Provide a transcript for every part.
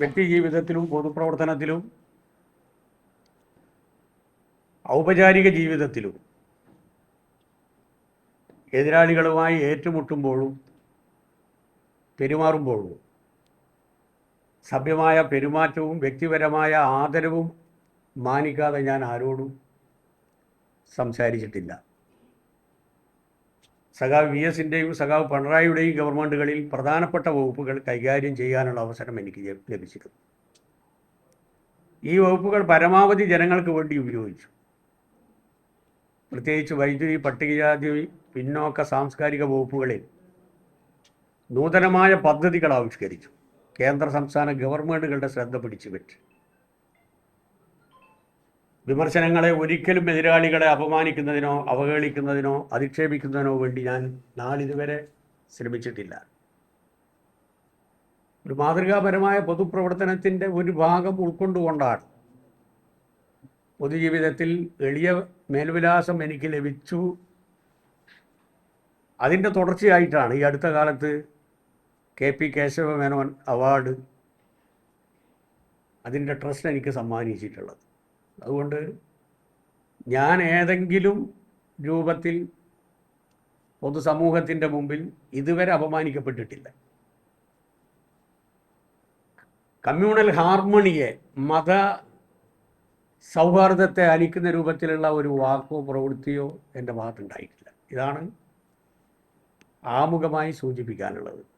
വ്യക്തി ജീവിതത്തിലും പൊതുപ്രവർത്തനത്തിലും ഔപചാരിക ജീവിതത്തിലും എതിരാളികളുമായി ഏറ്റുമുട്ടുമ്പോഴും പെരുമാറുമ്പോഴും സഭ്യമായ പെരുമാറ്റവും വ്യക്തിപരമായ ആദരവും മാനിക്കാതെ ഞാൻ ആരോടും സംസാരിച്ചിട്ടില്ല. സഖാവ് വി എസിന്റെയും സഖാവ് പിണറായിയുടെയും ഗവൺമെന്റുകളിൽ പ്രധാനപ്പെട്ട വകുപ്പുകൾ കൈകാര്യം ചെയ്യാനുള്ള അവസരം എനിക്ക് ലഭ- ലഭിച്ചിരുന്നു. ഈ വകുപ്പുകൾ പരമാവധി ജനങ്ങൾക്ക് വേണ്ടി ഉപയോഗിച്ചു. പ്രത്യേകിച്ച് വൈദ്യുതി പട്ടികജാതി പിന്നോക്ക സാംസ്കാരിക വകുപ്പുകളിൽ നൂതനമായ പദ്ധതികൾ ആവിഷ്കരിച്ചു. കേന്ദ്ര സംസ്ഥാന ഗവൺമെന്റുകളുടെ ശ്രദ്ധ പിടിച്ചു പറ്റി വിമർശനങ്ങളെ ഒരിക്കലും എതിരാളികളെ അപമാനിക്കുന്നതിനോ അവഹേളിക്കുന്നതിനോ അധിക്ഷേപിക്കുന്നതിനോ വേണ്ടി ഞാൻ നാളിതുവരെ ശ്രമിച്ചിട്ടില്ല. ഒരു മാതൃകാപരമായ പൊതുപ്രവർത്തനത്തിന്റെ ഒരു ഭാഗം ഉൾക്കൊണ്ടുകൊണ്ടാണ് പൊതുജീവിതത്തിൽ എളിയ മേൽവിലാസം എനിക്ക് ലഭിച്ചു. അതിന്റെ തുടർച്ചയായിട്ടാണ് ഈ അടുത്ത കാലത്ത് K P Keshava Menon award അതിന്റെ ട്രസ്റ്റ് എനിക്ക് സമ്മാനിച്ചിട്ടുള്ളത്. അതുകൊണ്ട് ഞാൻ ഏതെങ്കിലും രൂപത്തിൽ പൊതുസമൂഹത്തിന്റെ മുമ്പിൽ ഇതുവരെ അപമാനിക്കപ്പെട്ടിട്ടില്ല. കമ്മ്യൂണൽ ഹാർമണിയെ മത സൗഹാർദ്ദത്തെ അലിക്കുന്ന രൂപത്തിലുള്ള ഒരു വാക്കോ പ്രവൃത്തിയോ എന്റെ ഭാഗത്തുണ്ടായിട്ടില്ല. ഇതാണ് ആമുഖമായി സൂചിപ്പിക്കാനുള്ളത്.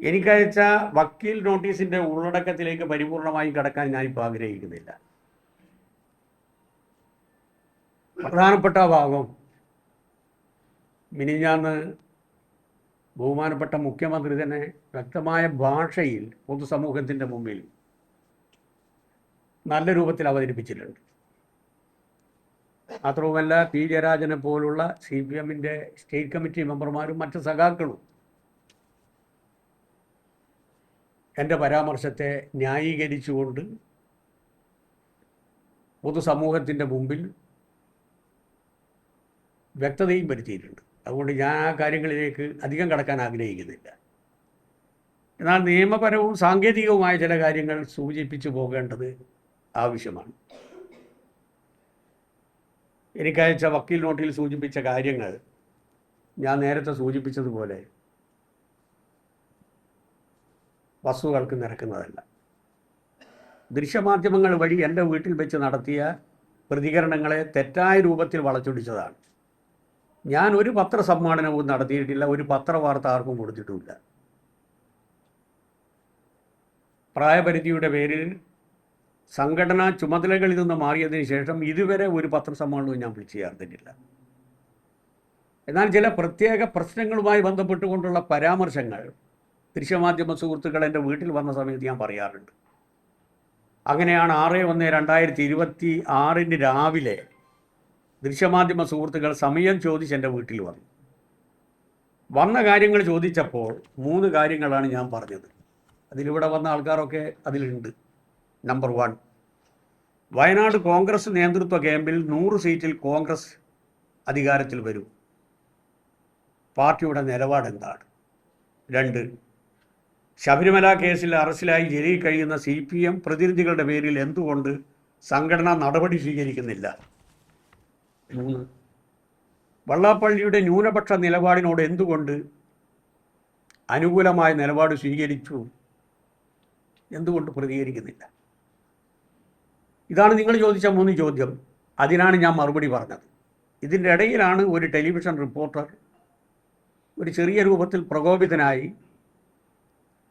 എനിക്കയച്ച വക്കീൽ നോട്ടീസിന്റെ ഉള്ളടക്കത്തിലേക്ക് പരിപൂർണമായി കടക്കാൻ ഞാനിപ്പോൾ ആഗ്രഹിക്കുന്നില്ല. പ്രധാനപ്പെട്ട ഭാഗം മിനിഞ്ഞാന്ന് ബഹുമാനപ്പെട്ട മുഖ്യമന്ത്രി തന്നെ വ്യക്തമായ ഭാഷയിൽ പൊതുസമൂഹത്തിന്റെ മുമ്പിൽ നല്ല രൂപത്തിൽ അവതരിപ്പിച്ചിട്ടുണ്ട്. മാത്രവുമല്ല പി ജയരാജനെ പോലുള്ള സി പി എമ്മിന്റെ സ്റ്റേറ്റ് കമ്മിറ്റി മെമ്പർമാരും മറ്റ് സഖാക്കളും എന്റെ പരാമർശത്തെ ന്യായീകരിച്ചുകൊണ്ട് പൊതുസമൂഹത്തിന്റെ മുമ്പിൽ വ്യക്തതയും വരുത്തിയിട്ടുണ്ട്. അതുകൊണ്ട് ഞാൻ ആ കാര്യങ്ങളിലേക്ക് അധികം കടക്കാൻ ആഗ്രഹിക്കുന്നില്ല. എന്നാൽ നിയമപരവും സാങ്കേതികവുമായ ചില കാര്യങ്ങൾ സൂചിപ്പിച്ചു പോകേണ്ടത് ആവശ്യമാണ്. എനിക്കയച്ച വക്കീൽ നോട്ടിൽ സൂചിപ്പിച്ച കാര്യങ്ങൾ ഞാൻ നേരത്തെ സൂചിപ്പിച്ചതുപോലെ വസ്തുക്കൾക്ക് നിരക്കുന്നതല്ല. ദൃശ്യമാധ്യമങ്ങൾ വഴി എന്റെ വീട്ടിൽ വെച്ച് നടത്തിയ പ്രതികരണങ്ങളെ തെറ്റായ രൂപത്തിൽ വളച്ചൊടിച്ചതാണ്. ഞാൻ ഒരു പത്രസമ്മാനവും നടത്തിയിട്ടില്ല ഒരു പത്രവാർത്ത ആർക്കും കൊടുത്തിട്ടുമില്ല. പ്രായപരിധിയുടെ പേരിൽ സംഘടനാ ചുമതലകളിൽ നിന്ന് മാറിയതിന് ശേഷം ഇതുവരെ ഒരു പത്രസമ്മാനവും ഞാൻ വിളിച്ചു ചേർത്തിട്ടില്ല. എന്നാൽ ചില പ്രത്യേക പ്രശ്നങ്ങളുമായി ബന്ധപ്പെട്ടുകൊണ്ടുള്ള പരാമർശങ്ങൾ ദൃശ്യമാധ്യമ സുഹൃത്തുക്കൾ എന്റെ വീട്ടിൽ വന്ന സമയത്ത് ഞാൻ പറയാറുണ്ട്. അങ്ങനെയാണ് ആറ് ഒന്ന് രണ്ടായിരത്തി ഇരുപത്തി ആറിന് രാവിലെ ദൃശ്യമാധ്യമ സുഹൃത്തുക്കൾ സമയം ചോദിച്ച് എന്റെ വീട്ടിൽ വന്നു. വന്ന കാര്യങ്ങൾ ചോദിച്ചപ്പോൾ മൂന്ന് കാര്യങ്ങളാണ് ഞാൻ പറഞ്ഞത്. അതിലിവിടെ വന്ന ആൾക്കാരൊക്കെ അതിലുണ്ട്. നമ്പർ വൺ വയനാട് കോൺഗ്രസ് നേതൃത്വ ക്യാമ്പിൽ നൂറ് സീറ്റിൽ കോൺഗ്രസ് അധികാരത്തിൽ വരും. പാർട്ടിയുടെ നിലപാട് എന്താണ് രണ്ട് ശബരിമല കേസിൽ അറസ്റ്റിലായി ജയിലിൽ കഴിയുന്ന സി പി എം പ്രതിനിധികളുടെ പേരിൽ എന്തുകൊണ്ട് സംഘടന നടപടി സ്വീകരിക്കുന്നില്ല? മൂന്ന്. വള്ളാപ്പള്ളിയുടെ ന്യൂനപക്ഷ നിലപാടിനോട് എന്തുകൊണ്ട് അനുകൂലമായ നിലപാട് സ്വീകരിച്ചു എന്തുകൊണ്ട് പ്രതികരിക്കുന്നില്ല? ഇതാണ് നിങ്ങൾ ചോദിച്ച മൂന്ന് ചോദ്യം. അതിനാണ് ഞാൻ മറുപടി പറഞ്ഞത്. ഇതിന്റെ ഇടയിലാണ് ഒരു ടെലിവിഷൻ റിപ്പോർട്ടർ ഒരു ചെറിയ രൂപത്തിൽ പ്രകോപിതനായി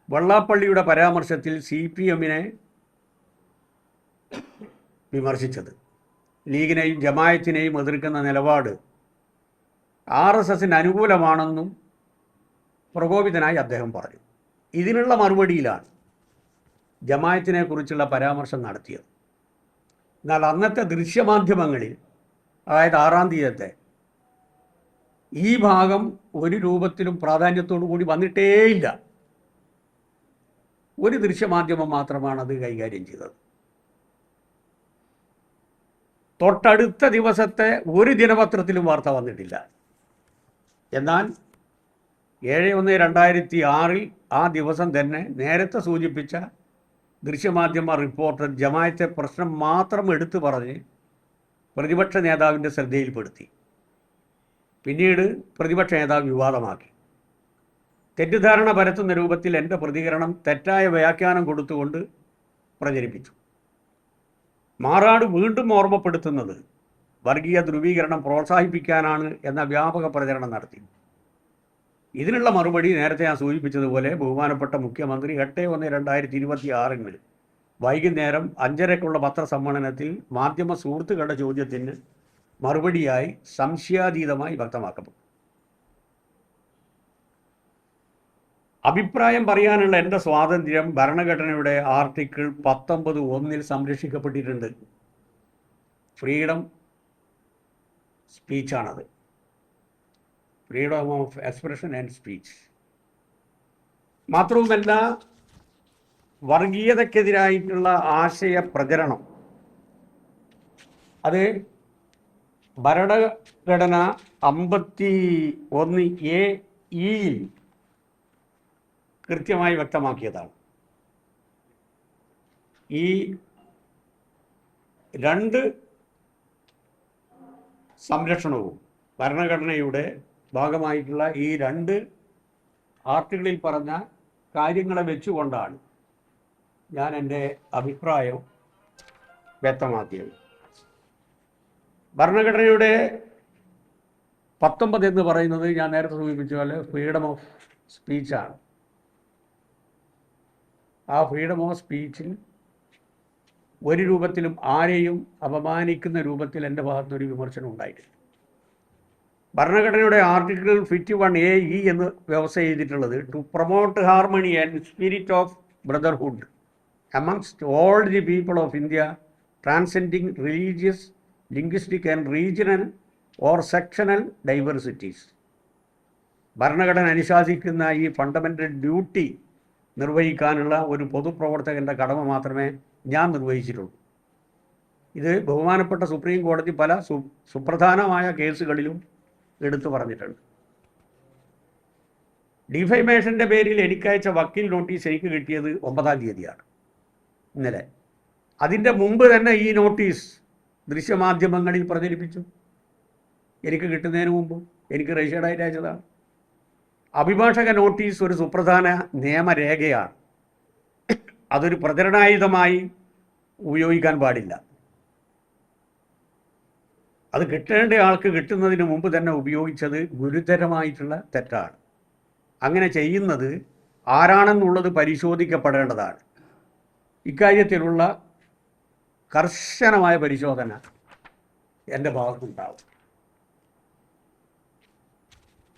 വള്ളാപ്പള്ളിയുടെ പരാമർശത്തിൽ സി പി എമ്മിനെ വിമർശിച്ചത്. ലീഗിനെയും ജമായത്തിനെയും എതിർക്കുന്ന നിലപാട് ആർ എസ് എസിന് അനുകൂലമാണെന്നും പ്രകോപിതനായി അദ്ദേഹം പറഞ്ഞു. ഇതിനുള്ള മറുപടിയിലാണ് ജമായത്തിനെ കുറിച്ചുള്ള പരാമർശം നടത്തിയത്. എന്നാൽ അന്നത്തെ ദൃശ്യമാധ്യമങ്ങളിൽ അതായത് ആറാം തീയതിത്തെ ഈ ഭാഗം ഒരു രൂപത്തിലും പ്രാധാന്യത്തോടു കൂടി വന്നിട്ടേയില്ല. ഒരു ദൃശ്യമാധ്യമം മാത്രമാണ് അത് കൈകാര്യം ചെയ്തത്. തൊട്ടടുത്ത ദിവസത്തെ ഒരു ദിനപത്രത്തിലും വാർത്ത വന്നിട്ടില്ല. എന്നാൽ ഏഴ് ഒന്ന് രണ്ടായിരത്തി ആറിൽ ആ ദിവസം തന്നെ നേരത്തെ സൂചിപ്പിച്ച ദൃശ്യമാധ്യമ റിപ്പോർട്ടർ ജമായത്തെ പ്രശ്നം മാത്രം എടുത്തു പറഞ്ഞ് പ്രതിപക്ഷ നേതാവിന്റെ ശ്രദ്ധയിൽപ്പെടുത്തി. പിന്നീട് പ്രതിപക്ഷ നേതാവ് വിവാദമാക്കി. തെറ്റിദ്ധാരണ പരത്തുന്ന രൂപത്തിൽ എന്റെ പ്രതികരണം തെറ്റായ വ്യാഖ്യാനം കൊടുത്തുകൊണ്ട് പ്രചരിപ്പിച്ചു. മാറാട് വീണ്ടും ഓർമ്മപ്പെടുത്തുന്നത് വർഗീയ ധ്രുവീകരണം പ്രോത്സാഹിപ്പിക്കാനാണ് എന്ന വ്യാപക പ്രചരണം നടത്തി. ഇതിനുള്ള മറുപടി നേരത്തെ ഞാൻ സൂചിപ്പിച്ചതുപോലെ ബഹുമാനപ്പെട്ട മുഖ്യമന്ത്രി എട്ട് ഒന്ന് രണ്ടായിരത്തി ഇരുപത്തി ആറിന് വൈകുന്നേരം അഞ്ചരക്കുള്ള പത്രസമ്മേളനത്തിൽ മാധ്യമ സുഹൃത്തുക്കളുടെ ചോദ്യത്തിന് മറുപടിയായി സംശയാതീതമായി വ്യക്തമാക്കപ്പെട്ടു. അഭിപ്രായം പറയാനുള്ള എന്റെ സ്വാതന്ത്ര്യം ഭരണഘടനയുടെ ആർട്ടിക്കിൾ പത്തൊമ്പത് ഒന്നിൽ സംരക്ഷിക്കപ്പെട്ടിട്ടുണ്ട്. Freedom സ്പീച്ചാണത്. Freedom of expression and speech. മാത്രവുമല്ല വർഗീയതക്കെതിരായിട്ടുള്ള ആശയ പ്രചരണം. അത് ഭരണഘടന അമ്പത്തി ഒന്ന് എ ഇയിൽ കൃത്യമായി വ്യക്തമാക്കിയതാണ്. ഈ രണ്ട് സംരക്ഷണവും ഭരണഘടനയുടെ ഭാഗമായിട്ടുള്ള ഈ രണ്ട് ആർട്ടിക്കിളിൽ പറഞ്ഞ കാര്യങ്ങളെ വെച്ചുകൊണ്ടാണ് ഞാൻ എന്റെ അഭിപ്രായം വ്യക്തമാക്കിയത്. ഭരണഘടനയുടെ പത്തൊമ്പത് എന്ന് പറയുന്നത് ഞാൻ നേരത്തെ സൂചിപ്പിച്ച പോലെ ഫ്രീഡം ഓഫ് സ്പീച്ചാണ് ആ ഫ്രീഡം ഓഫ് സ്പീച്ചിൽ ഒരു രൂപത്തിലും ആരെയും അപമാനിക്കുന്ന രൂപത്തിൽ എന്റെ ഭാഗത്തൊരു വിമർശനം ഉണ്ടായിട്ടില്ല. ഭരണഘടനയുടെ article fifty one A E എന്ന് വ്യവസ്ഥ ചെയ്തിട്ടുള്ളത് to promote harmony and spirit of brotherhood amongst all the people of India transcending religious linguistic and regional or sectional diversities ഭരണഘടന അനുശാസിക്കുന്ന ഈ ഫണ്ടമെന്റൽ ഡ്യൂട്ടി നിർവഹിക്കാനുള്ള ഒരു പൊതുപ്രവർത്തകന്റെ കടമ മാത്രമേ ഞാൻ നിർവഹിച്ചിട്ടുള്ളൂ. ഇത് ബഹുമാനപ്പെട്ട സുപ്രീം കോടതി പല സു സുപ്രധാനമായ കേസുകളിലും എടുത്തു പറഞ്ഞിട്ടുണ്ട്. ഡിഫൈമേഷന്റെ പേരിൽ എനിക്കയച്ച വക്കീൽ നോട്ടീസ് എനിക്ക് കിട്ടിയത് ഒമ്പതാം തീയതിയാണ് ഇന്നലെ. അതിന്റെ മുമ്പ് തന്നെ ഈ നോട്ടീസ് ദൃശ്യമാധ്യമങ്ങളിൽ പ്രചരിപ്പിച്ചു. എനിക്ക് കിട്ടുന്നതിന് മുമ്പ് എനിക്ക് രജിസ്റ്റേർഡായിട്ട് അയച്ചതാണ്. അഭിഭാഷക നോട്ടീസ് ഒരു സുപ്രധാന നിയമരേഖയാണ്. അതൊരു പ്രചരണായുധമായി ഉപയോഗിക്കാൻ പാടില്ല. അത് കിട്ടേണ്ട ആൾക്ക് കിട്ടുന്നതിന് മുമ്പ് തന്നെ ഉപയോഗിച്ചത് ഗുരുതരമായിട്ടുള്ള തെറ്റാണ്. അങ്ങനെ ചെയ്യുന്നത് ആരാണെന്നുള്ളത് പരിശോധിക്കപ്പെടേണ്ടതാണ്. ഇക്കാര്യത്തിലുള്ള കർശനമായ പരിശോധന എന്റെ ഭാഗത്തുണ്ടാവും.